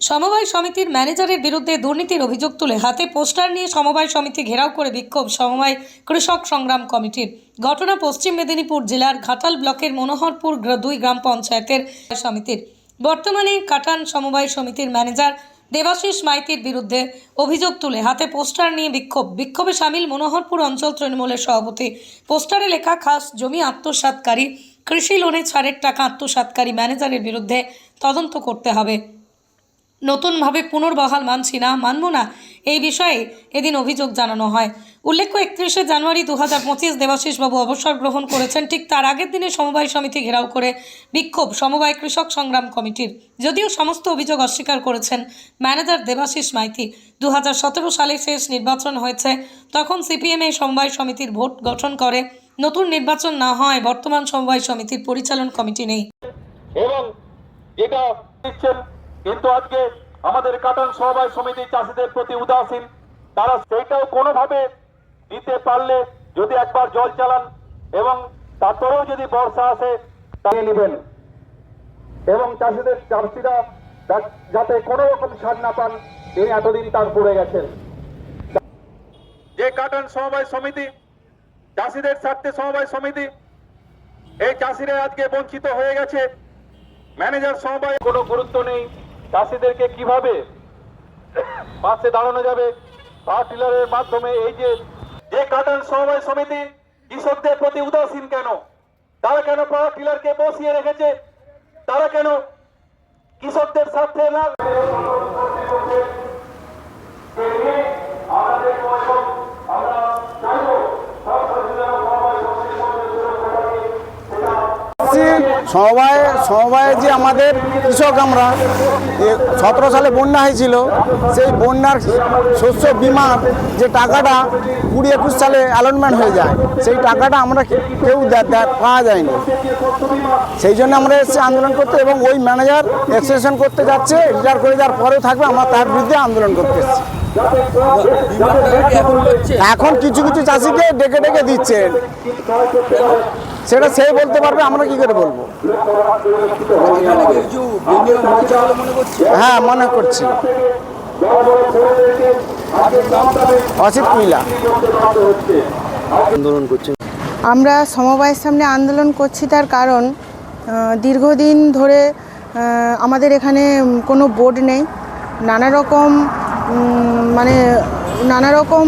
সমবায় সমিতির ম্যানেজারের বিরুদ্ধে দুর্নীতির অভিযোগ তুলে হাতে পোস্টার নিয়ে সমবায় সমিতি ঘেরাও করে বিক্ষোভ সমবায় কৃষক সংগ্রাম কমিটির। ঘটনা পশ্চিম মেদিনীপুর জেলার ঘাটাল ব্লকের মনোহরপুর দুই গ্রাম পঞ্চায়েতের সমিতির। বর্তমানে কাটান সমবায় সমিতির ম্যানেজার দেবাশিস মাইতির বিরুদ্ধে অভিযোগ তুলে হাতে পোস্টার নিয়ে বিক্ষোভ। বিক্ষোভে সামিল মনোহরপুর অঞ্চল তৃণমূলের সভাপতি। পোস্টারে লেখা, খাস জমি আত্মসাৎকারী কৃষি লোনে ছাড়ের টাকা আত্মসাৎকারী ম্যানেজারের বিরুদ্ধে তদন্ত করতে হবে। নতুনভাবে পুনর্বহাল মানছি না, মানব না? এই বিষয়ে এদিন অভিযোগ জানানো হয়। উল্লেখ্য, একত্রিশে জানুয়ারি দু হাজার পঁচিশ দেবাশিসবাবু অবসর গ্রহণ করেছেন ঠিক তার আগের দিনে সমবায় সমিতি ঘেরাও করে বিক্ষোভ সমবায় কৃষক সংগ্রাম কমিটির। যদিও সমস্ত অভিযোগ অস্বীকার করেছেন ম্যানেজার দেবাশিস মাইতি। দু হাজার সতেরো সালে শেষ নির্বাচন হয়েছে, তখন সিপিএম এই সমবায় সমিতির ভোট গঠন করে। নতুন নির্বাচন না হয় বর্তমান সমবায় সমিতির পরিচালন কমিটি নেই। এবং কিন্তু আজকে আমাদের কাটান সমবায় সমিতি চাষিদের প্রতি উদাসীন তারা সেইটাও কোনোভাবে দিতে পারলে যদি একবার জল চালান এবং তারপরেও যদি বর্ষা আসে তাকে নেবেন। এবং চাষিদের চাষিরা যাতে কোনো রকম ছাড় না পান তিনি এতদিন তার পড়ে গেছেন। যে কাটান সমবায় সমিতি চাষিদের স্বার্থে সমবায় সমিতি এই চাষিরা আজকে বঞ্চিত হয়ে গেছে। ম্যানেজার সমবায় কোনো গুরুত্ব নেই। চাষিদেরকে কীভাবে পাশে দাঁড়ানো যাবে পাওয়ার টিলারের মাধ্যমে এই যে যে কাটান সমবায় সমিতি কৃষকদের প্রতি উদাসীন কেন? তারা কেন পাওয়ার টিলারকে বসিয়ে রেখেছে? তারা কেন কৃষকদের স্বার্থে না সমবায় সমবায়ে যে আমাদের কৃষক আমরা সতেরো সালে বন্যা হয়েছিল সেই বন্যার শস্য বিমার যে টাকাটা কুড়ি একুশ সালে অ্যালটমেন্ট হয়ে যায় সেই টাকাটা আমরা কেউ পাওয়া যায়নি। সেই জন্য আমরা এসেছি আন্দোলন করতে এবং ওই ম্যানেজার এক্সটেনশন করতে যাচ্ছে রিটায়ার করে যাওয়ার পরেও থাকবে আমরা তার বিরুদ্ধে আন্দোলন করতে এসেছি। এখন কিছু কিছু চাষিকে ডেকে ডেকে দিচ্ছেন। সেটা সে বলতে পারবে আমরা কি করে বলব? হ্যাঁ মনে করছি। অসিত কুইলা। আন্দোলন করছেন আমরা সমবায়ের সামনে আন্দোলন করছি তার কারণ দীর্ঘদিন ধরে আমাদের এখানে কোনো বোর্ড নেই। নানা রকম মানে নানা রকম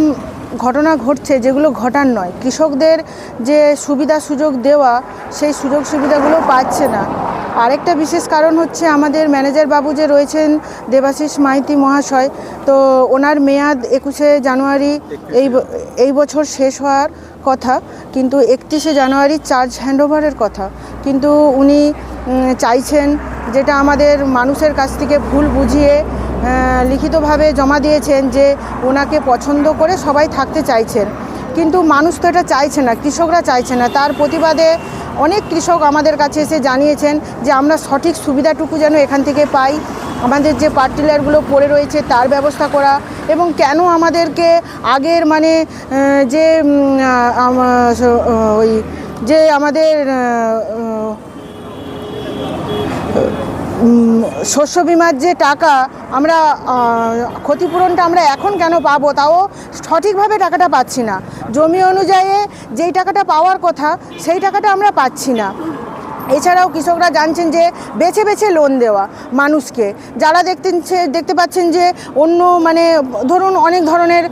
ঘটনা ঘটছে, যেগুলো ঘটার নয়। কৃষকদের যে সুবিধা সুযোগ দেওয়া, সেই সুযোগ সুবিধাগুলো পাচ্ছে না। আরেকটা বিশেষ কারণ হচ্ছে আমাদের ম্যানেজার বাবু যে রয়েছেন দেবাশিস মাইতি মহাশয়, তো ওনার মেয়াদ একুশে জানুয়ারি এই এই বছর শেষ হওয়ার কথা, কিন্তু একত্রিশে জানুয়ারি চার্জ হ্যান্ডওভারের কথা। কিন্তু উনি চাইছেন যেটা আমাদের মানুষের কাছ থেকে ভুল বুঝিয়ে লিখিতভাবে জমা দিয়েছেন যে ওনাকে পছন্দ করে সবাই থাকতে চাইছেন। কিন্তু মানুষ তো এটা চাইছে না, কৃষকরা চাইছে না। তার প্রতিবাদে অনেক কৃষক আমাদের কাছে এসে জানিয়েছেন যে আমরা সঠিক সুবিধাটুকু যেন এখান থেকে পাই। আমাদের যে পার্টিলারগুলো পড়ে রয়েছে তার ব্যবস্থা করা এবং কেন আমাদেরকে আগের মানে যে ওই, যে আমাদের শস্য বিমার যে টাকা আমরা ক্ষতিপূরণটা আমরা এখন কেন পাবো? তাও সঠিকভাবে টাকাটা পাচ্ছি না। জমি অনুযায়ী যেই টাকাটা পাওয়ার কথা, সেই টাকাটা আমরা পাচ্ছি না। এছাড়াও কৃষকরা জানছেন যে বেছে বেছে লোন দেওয়া মানুষকে। যারা দেখতেন দেখতে পাচ্ছেন যে অন্য মানে ধরুন অনেক ধরনের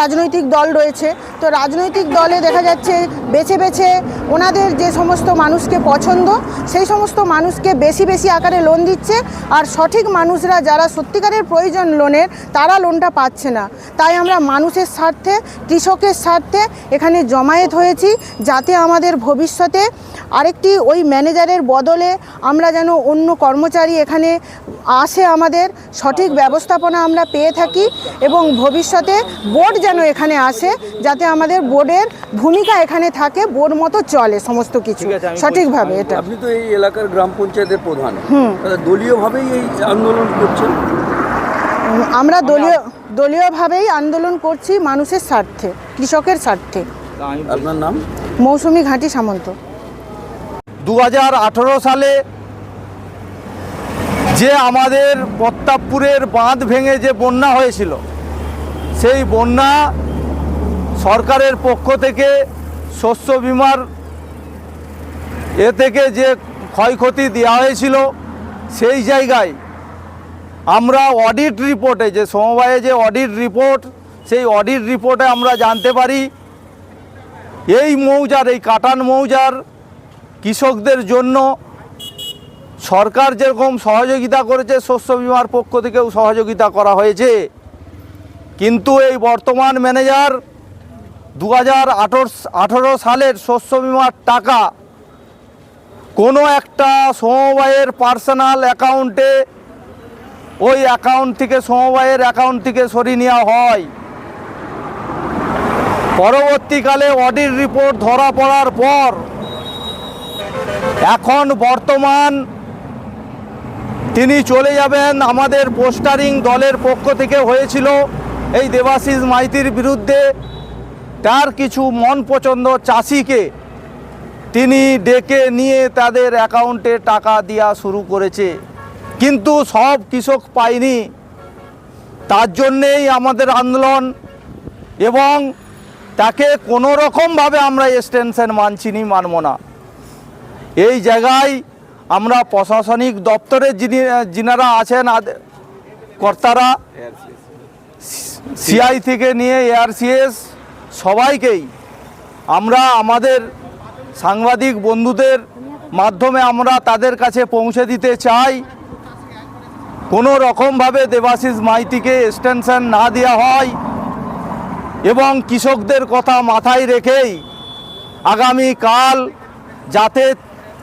রাজনৈতিক দল রয়েছে। তো রাজনৈতিক দলে দেখা যাচ্ছে বেছে বেছে ওনাদের যে সমস্ত মানুষকে পছন্দ, সেই সমস্ত মানুষকে বেশি বেশি আকারে লোন দিচ্ছে। আর সঠিক মানুষরা যারা সত্যিকারের প্রয়োজন লোনের তারা লোনটা পাচ্ছে না। তাই আমরা মানুষের স্বার্থে, কৃষকের স্বার্থে এখানে জমায়েত হয়েছি যাতে আমাদের ভবিষ্যতে আরেকটি ওই ম্যানেজারের বদলে আমরা যেন অন্য কর্মচারী এখানে আসে আমাদের সঠিক ব্যবস্থাপনা আমরা পেয়ে থাকি এবং ভবিষ্যতে বোর্ড যেন এখানে আসে যাতে আমাদের বোর্ডের ভূমিকা এখানে থাকে বোর্ড মতো চলে সমস্ত কিছু। সঠিকভাবে এটা। আপনি তো এই এলাকার গ্রাম পঞ্চায়েতের প্রধান। দলীয়ভাবেই এই আন্দোলন করছেন? আমরা দলীয় দলীয়ভাবেই আন্দোলন করছি মানুষের স্বার্থে কৃষকের স্বার্থে। আপনার নাম? মৌসুমি ঘাঁটি সামন্ত। দু হাজার আঠেরো সালে যে আমাদের প্রতাপপুরের বাঁধ ভেঙে যে বন্যা হয়েছিল, সেই বন্যা সরকারের পক্ষ থেকে শস্য বিমার এ থেকে যে ক্ষয়ক্ষতি দেওয়া হয়েছিল, সেই জায়গায় আমরা অডিট রিপোর্টে যে সমবায়ে যে অডিট রিপোর্ট সেই অডিট রিপোর্টে আমরা জানতে পারি, এই মৌজার, এই কাটান মৌজার কৃষকদের জন্য সরকার যেরকম সহযোগিতা করেছে, শস্য বিমার পক্ষ থেকেও সহযোগিতা করা হয়েছে। কিন্তু এই বর্তমান ম্যানেজার দু হাজার আঠেরো সালের শস্য বিমার টাকা কোনো একটা সমবায়ের পার্সোনাল অ্যাকাউন্টে, ওই অ্যাকাউন্ট থেকে, সমবায়ের অ্যাকাউন্ট থেকে সরিয়ে নেওয়া হয়। পরবর্তীকালে অডিট রিপোর্ট ধরা পড়ার পর এখন বর্তমান তিনি চলে যাবেন আমাদের পোস্টারিং দলের পক্ষ থেকে হয়েছিল এই দেবাশিস মাইতির বিরুদ্ধে। তার কিছু মন পছন্দ চাষিকে তিনি ডেকে নিয়ে তাদের অ্যাকাউন্টে টাকা দেওয়া শুরু করেছে। কিন্তু সব কৃষক পায়নি। তার জন্যেই আমাদের আন্দোলন এবং তাকে কোনো রকমভাবে আমরা এক্সটেনশন মানছিনি মানব না। এই জায়গায় আমরা প্রশাসনিক দপ্তরের যিনি যিনারা আছেন কর্তারা সিআই থেকে নিয়ে এআরসিএস সবাইকেই আমরা আমাদের সাংবাদিক বন্ধুদের মাধ্যমে আমরা তাদের কাছে পৌঁছে দিতে চাই। কোনো রকমভাবে দেবাশিস মাইতিকে এক্সটেনশন না দেওয়া হয় এবং কৃষকদের কথা মাথায় রেখেই আগামী কাল যাতে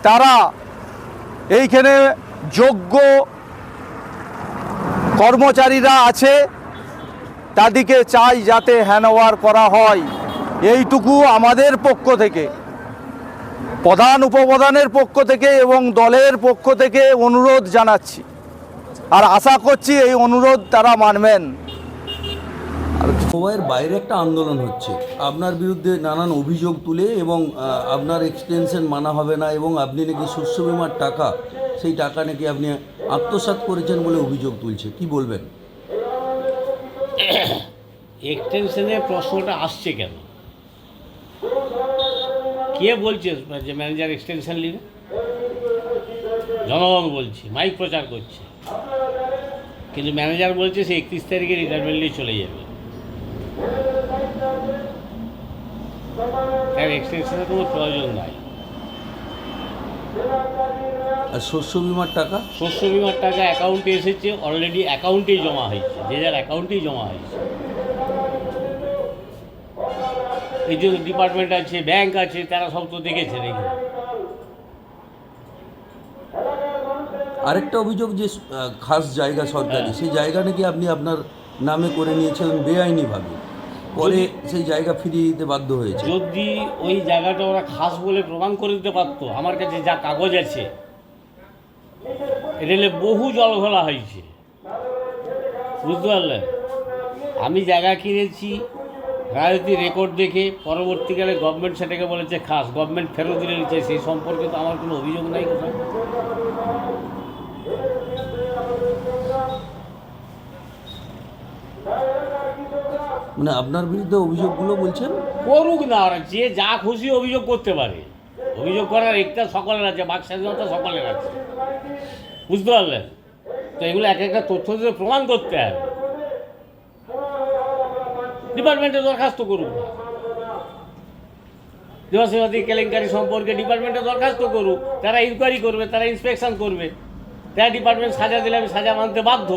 তারা এইখানে যোগ্য কর্মচারীরা আছে, তাদেরকে চাই যাতে হ্যান্ডওভার করা হয়। এইটুকু আমাদের পক্ষ থেকে, প্রধান উপপ্রধানের পক্ষ থেকে এবং দলের পক্ষ থেকে অনুরোধ জানাচ্ছি। আর আশা করছি এই অনুরোধ তারা মানবেন। সমবায়ের বাইরে একটা আন্দোলন হচ্ছে। আপনার বিরুদ্ধে নানান অভিযোগ তুলে এবং আপনার এক্সটেনশন মানা হবে না এবং আপনি নাকি শস্য বিমার টাকা, সেই টাকা নাকি আপনি আত্মসাৎ করেছেন বলে অভিযোগ তুলছে। কি বলবেন? এক্সটেনশনের প্রশ্নটা আসছে কেন? কে বলছে যে ম্যানেজার এক্সটেনশন নিবে? জনগণ বলছে মাইক প্রচার করছে। কিন্তু ম্যানেজার বলছে সে একত্রিশ তারিখে রিটায়ারমেন্ট নিয়ে চলে যাবে। তার এক্সটেনশনের কোনো প্রয়োজন নাই। আর শস্য বিমার টাকা? শস্য বিমার টাকা অ্যাকাউন্টে এসেছে অলরেডি অ্যাকাউন্টেই জমা হয়েছে যে যার অ্যাকাউন্টেই জমা হয়েছে। এই যে ডিপার্টমেন্ট আছে ব্যাংক আছে তারা সব তো দেখেছে দেখি আরেকটা অভিযোগ যে খাস জায়গা সরকারি সেই জায়গা নাকি আপনি আপনার নামে করে নিয়েছিলেন বেআইনিভাবে? পরে সেই জায়গা ফিরিয়ে দিতে বাধ্য হয়েছে। যদি ওই জায়গাটা ওরা খাস বলে প্রমাণ করে দিতে পারতো, আমার কাছে যা কাগজ আছে রেলে বহু জল ঘোলা হয়েছে। বুঝতে পারলেন আমি জায়গা কিনেছি, রাজনীতি রেকর্ড দেখে পরবর্তীকালে গভর্নমেন্ট সেটাকে বলেছে খাস গভর্নমেন্ট ফেরত দিলে সেই সম্পর্কে তো আমার কোনো অভিযোগ নাই কোথাও। মানে আপনার বিরুদ্ধে অভিযোগগুলো বলছেন? করুক না ওরা, যে যা খুশি অভিযোগ করতে পারে। অভিযোগ করার একটা সকলের আছে, বাক স্বাধীনতা সকলের আছে। বুঝতে পারলেন? তো এগুলো এক একটা তথ্য দিয়ে প্রমাণ করতে হবে। ডিপার্টমেন্টে দরখাস্ত করুক না। কেলেঙ্কারি সম্পর্কে ডিপার্টমেন্টে দরখাস্ত করুক। তারা ইনকোয়ারি করবে, তারা ইন্সপেকশন করবে। তারা ডিপার্টমেন্ট সাজা দিলে আমি সাজা মানতে বাধ্য।